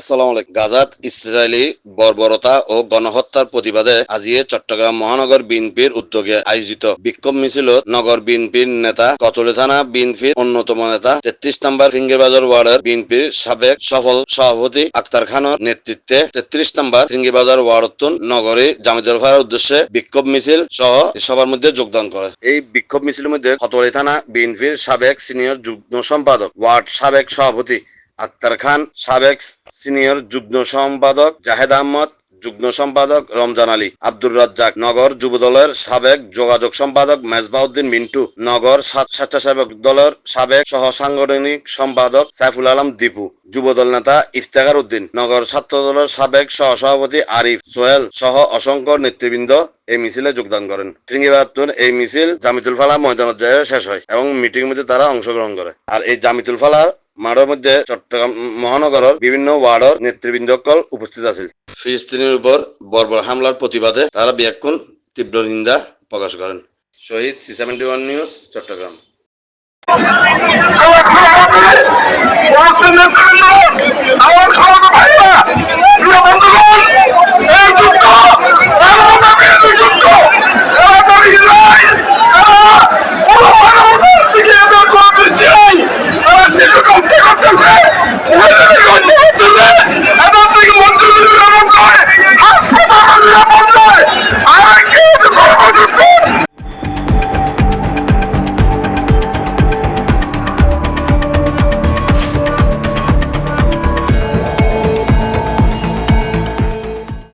আসসালামু আলাইকুম। গাজাত, ইসরায়েলি বর্বরতা ও গণহত্যার প্রতিবাদে আজিয়ে চট্টগ্রাম মহানগর বিএনপির উদ্যোগে আয়োজিত বিক্ষোভ মিছিলত নগর বিএনপির নেতা, কতলে থানা বিএনপির অন্যতম নেতা, তেত্রিশ নম্বর ফিঙ্গিবাজার ওয়ার্ডের বিএনপির সাবেক সফল সভাপতি আক্তার খানের নেতৃত্বে তেত্রিশ নম্বর ফিঙ্গিবাজার ওয়ার্ডতুন নগরী জামিদুল ফার উদ্দেশ্যে বিক্ষোভ মিছিল সহ সবার মধ্যে যোগদান করে। এই বিক্ষোভ মিছিলের মধ্যে কতলে থানা বিএনপির সাবেক সিনিয়র যুগ্ম সম্পাদক, ওয়ার্ড সাবেক সভাপতি আক্তার খান, সাবেক সিনিয়র যুগ্ম সম্পাদক জাহেদ আহমদ, যুগ্ম সম্পাদক রমজান আলী, আব্দুর রাজ্জাক নগর যুবদলের সাবেক যোগাযোগ সম্পাদক মেজবাউদ্দিন মিন্টু, নগর স্বা- স্বেচ্ছাসেবক দলের সাবেক সহ সাংগঠনিক সম্পাদক সাইফুল আলম দীপু যুবদল নেতা ইফতেখার উদ্দিন, নগর ছাত্র দলের সাবেক সহ সভাপতি আরিফ সোহেল সহ অসংখ্য নেতৃবৃন্দ এই মিছিলে যোগদান করেন। শৃঙ্গিবাতুর এই মিছিল জামিতুল ফালা জায়গায় শেষ হয় এবং মিটিং মধ্যে তারা অংশগ্রহণ করে। আর এই জামিতুল ফালার মাড়ের মধ্যে চট্টগ্রাম মহানগরের বিভিন্ন ওয়ার্ডের নেতৃবৃন্দকল উপস্থিত আছিল। ফিলিস্তিনের উপর বর্বর হামলার প্রতিবাদে তারা বিয়াকুণ তীব্র নিন্দা প্রকাশ করেন। Shahid C seventy one news, Chattogram.